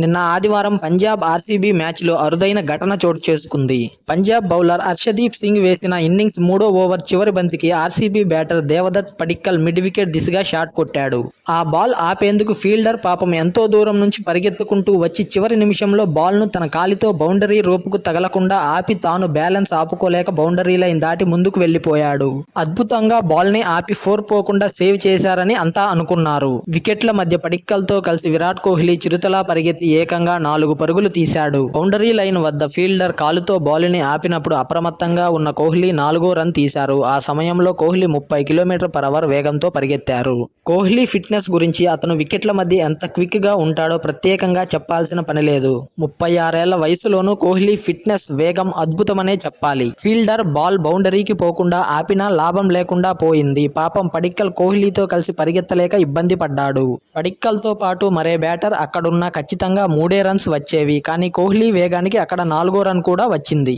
నిన్న ఆదివారం పంజాబ్ ఆర్సీబీ మ్యాచ్లో అరుదైన ఘటన చోటు చేసుకుంది. పంజాబ్ బౌలర్ హర్షదీప్ సింగ్ వేసిన ఇన్నింగ్స్ మూడో ఓవర్ చివరి బంతికి RCB batter Devdutt Padikkal mid wicket దిశగా షాట్ కొట్టాడు. ఆ బాల్ ఆపేందుకు ఫీల్డర్ పాపం ఎంతో దూరం నుంచి పరిగెత్తుకుంటూ వచ్చి చివరి నిమిషంలో బాల్ను తన కాలితో బౌండరీ రోపుకు తగలకుండా ఆపి తాను బ్యాలెన్స్ ఆపుకోలేక బౌండరీ లైన్ దాటి ముందుకు వెళ్ళిపోయాడు అద్భుతంగా బాల్ని ఆపి ఫోర్ పోకుండా సేవ్ చేశారని అంతా అనుకున్నారు. వికెట్ల మధ్య పడిక్కల్తో కలిసి విరాట్ కోహ్లీ చిరుతలా పరిగెత్తి ఏకంగా నాలుగు పరుగులు తీశాడు. బౌండరీ లైన్ వద్ద ఫీల్డర్ కాలుతో బాలుని ఆపినప్పుడు అప్రమత్తంగా ఉన్న కోహ్లీ నాలుగో రన్ తీశారు. ఆ సమయంలో కోహ్లీ ముప్పై కిలోమీటర్ పర్ అవర్ వేగంతో పరిగెత్తారు. కోహ్లీ ఫిట్నెస్ గురించి అతను వికెట్ల మధ్య ఎంత క్విక్గా ఉంటాడో ప్రత్యేకంగా చెప్పాల్సిన పని లేదు. ముప్పై ఆరేళ్ళ వయసులోనూ కోహ్లీ ఫిట్నెస్ వేగం అద్భుతమనే చెప్పాలి. ఫీల్డర్ బాల్ బౌండరీకి పోకుండా ఆపినా లాభం లేకుండా పోయింది. పాపం పడిక్కల్ కోహ్లీతో కలిసి పరిగెత్తలేక ఇబ్బంది పడ్డాడు. పడిక్కల్తో పాటు మరే బ్యాటర్ అక్కడున్న ఖచ్చితంగా మూడే రన్స్ వచ్చేవి. కానీ కోహ్లీ వేగానికి అక్కడ నాలుగో రన్ కూడా వచ్చింది.